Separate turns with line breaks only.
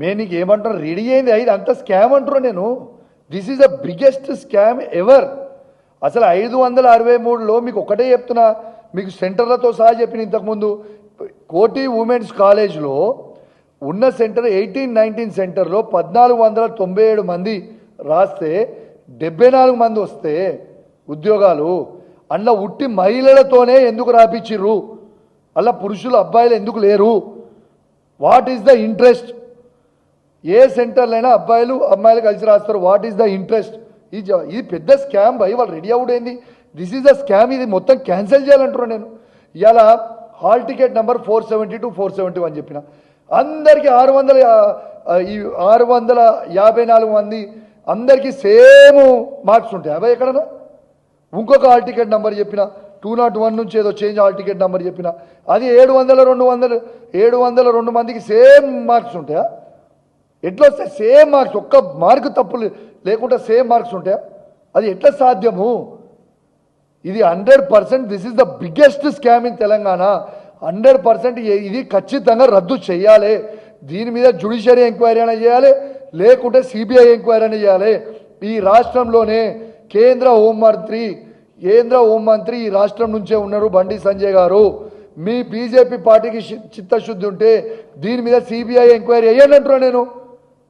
మేము నీకు ఏమంటారు? రెడీ అయింది. ఐదు అంత స్కామ్ అంటారు నేను. This is the biggest scam ever అసలు ఐదు వందల అరవై మూడులో మీకు ఒకటే చెప్తున్నా. మీకు సెంటర్లతో సహా చెప్పిన ఇంతకుముందు కోటి ఉమెన్స్ కాలేజ్లో ఉన్న సెంటర్ ఎయిటీన్ నైన్టీన్ సెంటర్లో పద్నాలుగు వందల తొంభై ఏడు మంది రాస్తే డెబ్బై నాలుగు మంది వస్తే ఉద్యోగాలు అందులో ఉట్టి మహిళలతోనే ఎందుకు రాపిచ్చిర్రు? అలా పురుషులు అబ్బాయిలు ఎందుకు లేరు? వాట్ ఈస్ ద ఇంట్రెస్ట్ ఏ సెంటర్లైనా అబ్బాయిలు అమ్మాయిలు కలిసి రాస్తారు. వాట్ ఈస్ ద ఇంట్రెస్ట్ ఈ ఇది పెద్ద స్కామ్ భయ్ వాళ్ళు రెడీ అవుట్ అయింది దిస్ ఈజ్ ద స్కామ్ ఇది మొత్తం క్యాన్సిల్ చేయాలంటున్నాను నేను. ఇవాళ hall ticket number four seventy two four seventy one చెప్పిన. అందరికీ ఆరు వందల ఈ ఆరు వందల యాభై నాలుగు మంది అందరికీ సేమ్ మార్క్స్ ఉంటాయి. అబ్బాయి ఎక్కడన్నా ఇంకొక హాల్ టికెట్ నెంబర్ చెప్పిన. టూ నాట్ వన్ నుంచి ఏదో చేంజ్ హాల్ టికెట్ నెంబర్ చెప్పిన. అది ఏడు వందల రెండు వందలు ఏడు వందల రెండు మందికి సేమ్ మార్క్స్ ఉంటాయా? ఎట్లా వస్తే సేమ్ మార్క్స్ ఒక్క మార్క్ తప్పులు లేకుండా సేమ్ మార్క్స్ ఉంటాయా? అది ఎట్లా సాధ్యము? ఇది hundred percent this is the biggest scam in Telangana. Hundred percent ఇది ఖచ్చితంగా రద్దు చేయాలి దీని మీద జ్యుడిషియరీ ఎంక్వైరీ అయినా చేయాలి లేకుంటే సిబిఐ ఎంక్వైరీ అయినా చేయాలి. ఈ రాష్ట్రంలోనే కేంద్ర హోంమంత్రి కేంద్ర హోంమంత్రి ఈ రాష్ట్రం నుంచే ఉన్నారు బండి సంజయ్ గారు. మీ బీజేపీ పార్టీకి చిత్తశుద్ధి ఉంటే దీని మీద సిబిఐ ఎంక్వైరీ అయ్యానంటున్నా నేను.